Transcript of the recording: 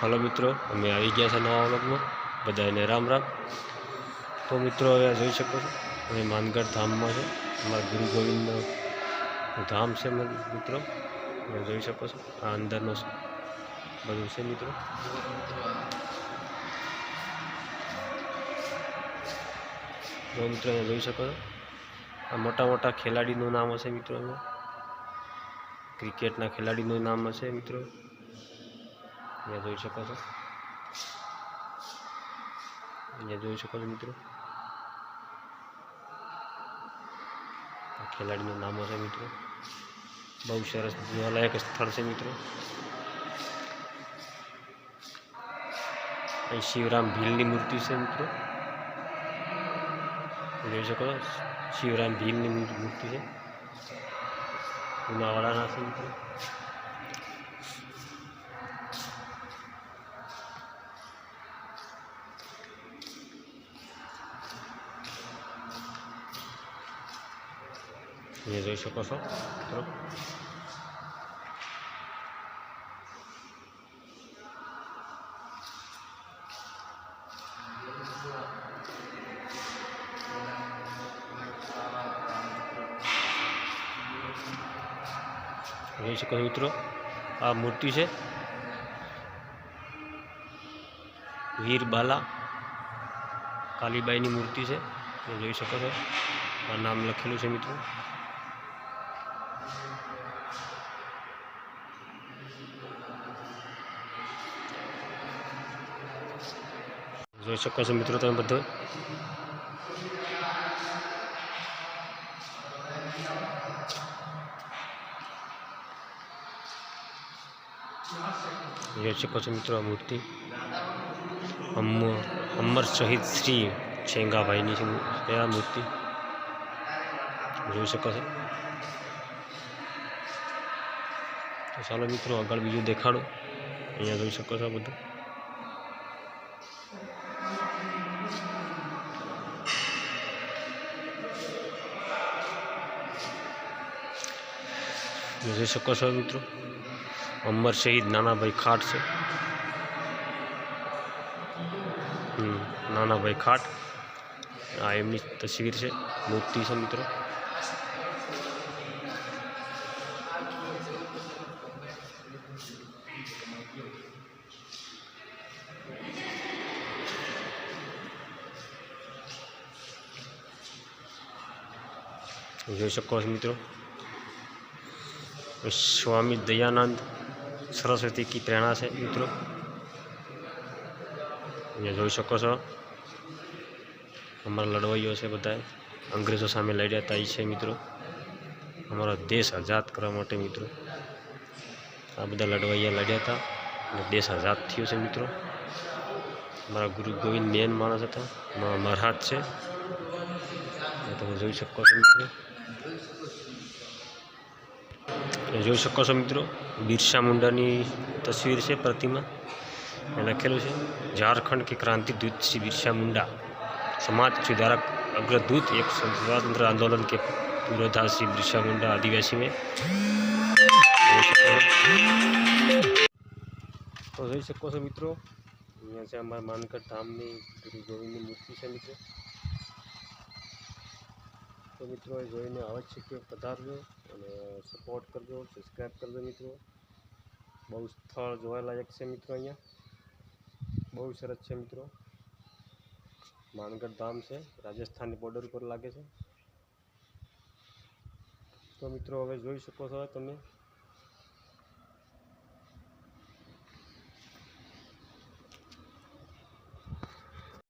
Hello મિત્રો, અમે આવી ગયા છે નવા વ્લોગમાં. બધાને રામ રામ. તો મિત્રો, હવે જોઈ શકો છો, અમે માનગઢ ધામમાં છે. અમારા ગુરુ ગોવિંદનું ધામ છે મિત્રો. તમે જોઈ શકો છો, આ અંદરનો બધું છે મિત્રો. તો મિત્રો, અહીંયા જોઈ શકો છો. આ મોટા મોટા ખેલાડીનું નામ હશે મિત્રો ક્રિકેટના ખેલાડીનું નામ હશે મિત્રો. અહીંયા જોઈ શકો છો. અહીંયા જોઈ શકો છો મિત્રો. ખેલાડીનું નામો છે મિત્રો. બહુ સરસ જોવાલાયક સ્થળ છે મિત્રો. અહીં શિવરામ ભીલની મૂર્તિ છે મિત્રો. જોઈ શકો શિવરામ ભીલની મૂર્તિ છે. ઉનાવાડાના છે મિત્રો. અહીંયા જોઈ શકો છો. મિત્રો જોઈ શકો મિત્રો, આ મૂર્તિ છે. વીર બાલા કાલીબાઈની મૂર્તિ છે. તમે જોઈ શકો છો. આ નામ લખેલું છે મિત્રો. જોઈ શકો છો મિત્રો તમે બધો. જોઈ શકો છો મિત્રો મૂર્તિ. અમર શહીદ શ્રી શેંગાભાઈની છે આ મૂર્તિ. જોઈ શકો છો. તો ચાલો મિત્રો આગળ બીજું દેખાડો. અહીંયા જોઈ શકો છો બધું. જોઈ શકો છો મિત્રો અમર શહીદ નાનાભાઈ ખાટ છે હમ, નાનાભાઈ ખાટ આ એમની તસવીર છે મૂર્તિ છે મિત્રો જોઈ શકો છો મિત્રો સ્વામી દયાનંદ સરસ્વતી કી પ્રેરણા છે, મિત્રો. અહીંયા જોઈ શકો છો. અમારા લડવાઈઓ છે બધા અંગ્રેજો સામે લડ્યા હતા એ છે, મિત્રો. અમારો દેશ આઝાદ કરવા માટે, મિત્રો. આ બધા લડવાઈયા લડ્યા હતા અને દેશ આઝાદ થયો છે, મિત્રો. મારા ગુરુ ગોવિંદ મેન માણસ હતા. મારા મહારાજ છે. તમે જોઈ શકો છો, મિત્રો. તમે જોઈ શકો છો મિત્રો, બિરસા મુંડાની તસવીર છે પ્રતિમા. લખેલું છે, ઝારખંડ કે ક્રાંતિદૂત શ્રી બિરસા મુંડા, સમાજ સુધારક અગ્રદૂત એક સ્વતંત્ર આંદોલન કે પુરોધા શ્રી બિરસા મુંડા આદિવાસી મેં. તો જોઈ શકો છો મિત્રો, અહીંયા છે અમારા માનકર ધામની ગુરુ ગોવિંદની મૂર્તિ છે મિત્રો. તો મિત્રો એ જોઈને અવશ્ય પધારજો અને સપોર્ટ કરજો સબસ્ક્રાઈબ કરજો મિત્રો. બહુ સ્થળ જોવાલાયક છે મિત્રો અહીંયા. બહુ સરસ છે મિત્રો. માનગઢ ધામ છે. રાજસ્થાનની બોર્ડર ઉપર લાગે છે. તો મિત્રો હવે જોઈ શકો છો તમે.